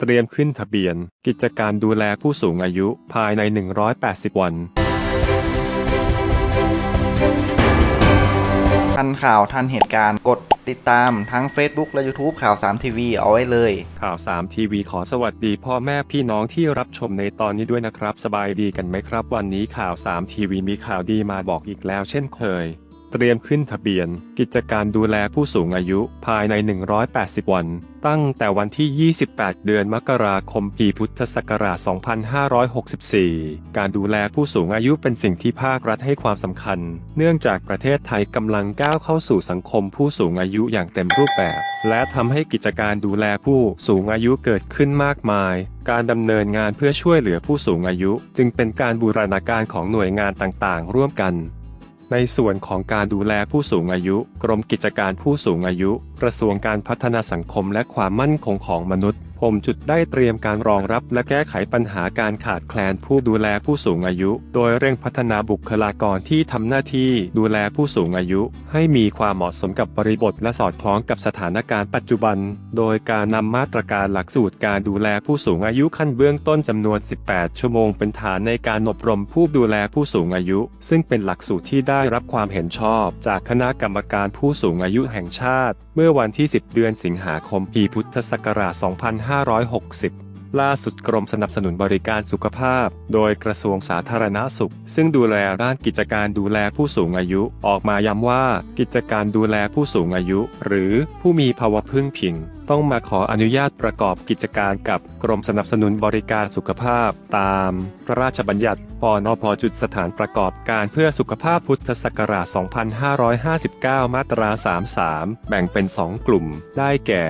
เตรียมขึ้นทะเบียน กิจการดูแลผู้สูงอายุภายใน 180 วัน ทันข่าวทันเหตุการณ์กดติดตามทั้ง Facebook และ YouTube ข่าว3ทีวีเอาไว้เลย ข่าว 3 ทีวีขอสวัสดีพ่อแม่พี่น้องที่รับชมในตอนนี้ด้วยนะครับ สบายดีกันไหมครับ วันนี้ข่าว 3 ทีวีมีข่าวดีมาบอกอีกแล้วเช่นเคย เตรียมขึ้นทะเบียน กิจการดูแลผู้สูงอายุภายใน 180 วัน ตั้งแต่วันที่ 28 เดือนมกราคมปีพุทธศักราช 2564 การดูแลผู้สูงอายุเป็นสิ่งที่ภาครัฐให้ความสำคัญ เนื่องจากประเทศไทยกำลังก้าวเข้าสู่สังคมผู้สูงอายุอย่างเต็มรูปแบบ และทำให้กิจการดูแลผู้สูงอายุเกิดขึ้นมากมายการดำเนินงานเพื่อช่วยเหลือผู้สูงอายุ จึงเป็นการบูรณาการของหน่วยงานต่างๆ ร่วมกัน ในส่วนของการดูแลผู้สูงอายุ กรมกิจการผู้สูงอายุ กระทรวงการพัฒนาสังคมและความมั่นคงของมนุษย์ ผมจุดได้เตรียมการรองรับและแก้ไขปัญหาการขาดแคลนผู้ดูแลผู้สูงอายุ โดยเร่งพัฒนาบุคลากรที่ทำหน้าที่ดูแลผู้สูงอายุ ให้มีความเหมาะสมกับบริบทและสอดคล้องกับสถานการณ์ปัจจุบัน โดยการนำมาตรการหลักสูตรการดูแลผู้สูงอายุขั้นเบื้องต้นจำนวน 18 ชั่วโมงเป็นฐานในการอบรมผู้ดูแลผู้สูงอายุ ซึ่งเป็นหลักสูตรที่ได้ได้รับความเห็นชอบจากคณะกรรมการผู้สูงอายุแห่งชาติ เมื่อวันที่ 10 เดือนสิงหาคมปีพุทธศักราช 2560 ล่าสุดกรมสนับสนุนบริการสุขภาพ โดยกระทรวงสาธารณาสุข ซึ่งดูแลด้านกิจการดูแลผู้สูงอายุ ออกมาย้ำว่า กิจการดูแลผู้สูงอายุ หรือผู้มีภาวะพึ่งพิง ต้องมาขออนุญาตประกอบกิจการกับกรมสนับสนุนบริการสุขภาพ ตาม พระราชบัญญัติปนพจุดสถานประกอบการเพื่อสุขภาพพุทธศักราช 2559 มาตรา 33 แบ่งเป็น 2 กลุ่ม ได้แก่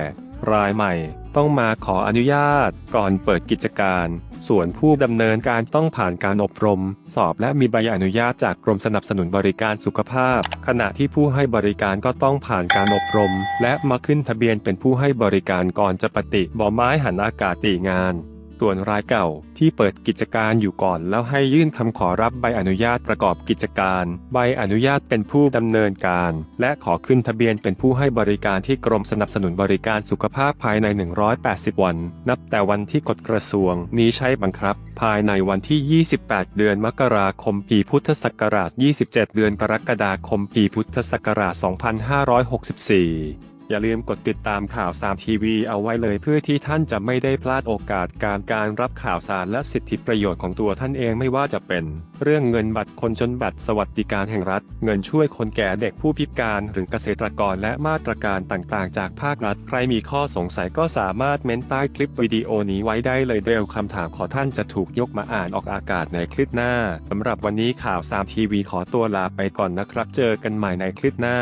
รายใหม่ต้องมาขออนุญาตก่อนเปิดกิจการ ส่วนผู้ดำเนินการต้องผ่านการอบรม สอบและมีใบอนุญาตจากกรมสนับสนุนบริการสุขภาพ ขณะที่ผู้ให้บริการก็ต้องผ่านการอบรม และมาขึ้นทะเบียนเป็นผู้ให้บริการก่อนจะปฏิบ่อไม้หันอากาศตีงาน ส่วนรายเก่าที่เปิดกิจการอยู่ก่อน แล้วให้ยื่นคำขอรับใบอนุญาตประกอบกิจการ ใบอนุญาตเป็นผู้ดำเนินการ และขอขึ้นทะเบียนเป็นผู้ให้บริการที่กรมสนับสนุนบริการสุขภาพภายใน 180 วัน นับแต่วันที่กฎกระทรวง นี้ใช้บังคับ ภายในวันที่ 28 เดือนมกราคมปีพุทธศักราช 27 เดือนกรกฎาคมปีพุทธศักราช 2564 อย่าลืมกดติดตามข่าวสามทีวีเอาไว้เลยเพื่อที่ท่านจะไม่ได้พลาดโอกาสการการรับข่าวสารและสิทธิประโยชน์ของตัวท่านเองไม่ว่าจะเป็น เรื่องเงินบัตรคนจนบัตรสวัสดิการแห่งรัฐ เงินช่วยคนแก่เด็กผู้พิการหรือเกษตรกรและมาตรการต่างๆ จากภาครัฐ ใครมีข้อสงสัยก็สามารถเม้นใต้คลิปวิดีโอนี้ไว้ได้เลยเดี๋ยวคำถามของท่านจะถูกยกมาอ่านออกอากาศในคลิปหน้าสำหรับวันนี้ข่าวสามทีวีขอตัวลาไปก่อนนะครับ เจอกันใหม่ในคลิปหน้า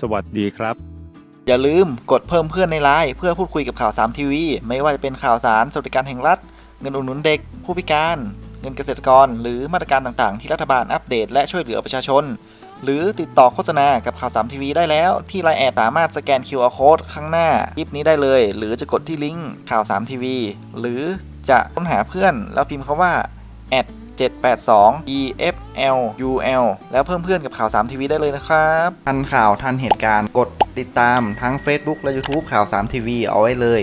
สวัสดีครับ อย่าลืมกดเพิ่มเพื่อนในไลน์เพื่อพูดคุยกับข่าว3ทีวีไม่ว่าจะเป็นข่าวสารสวัสดิการแห่งรัฐ เงินอุดหนุนเด็ก ผู้พิการ เงินเกษตรกร หรือมาตรการต่างๆ ที่รัฐบาลอัปเดตและช่วยเหลือประชาชน หรือติดต่อโฆษณากับข่าว3ทีวีได้แล้ว ที่ไลน์แอดสามารถสแกน QR Code ข้างหน้าคลิปนี้ได้เลย หรือจะกดที่ลิงก์ข่าว3ทีวีหรือจะค้นหาเพื่อนแล้วพิมพ์คาว่า 782 EFLUL แล้วเพิ่มเพื่อนกับข่าว 3 ทีวีได้เลยนะครับ ทันข่าวทันเหตุการณ์กดติดตามทั้ง Facebook และ YouTube ข่าว 3 ทีวีเอาไว้เลย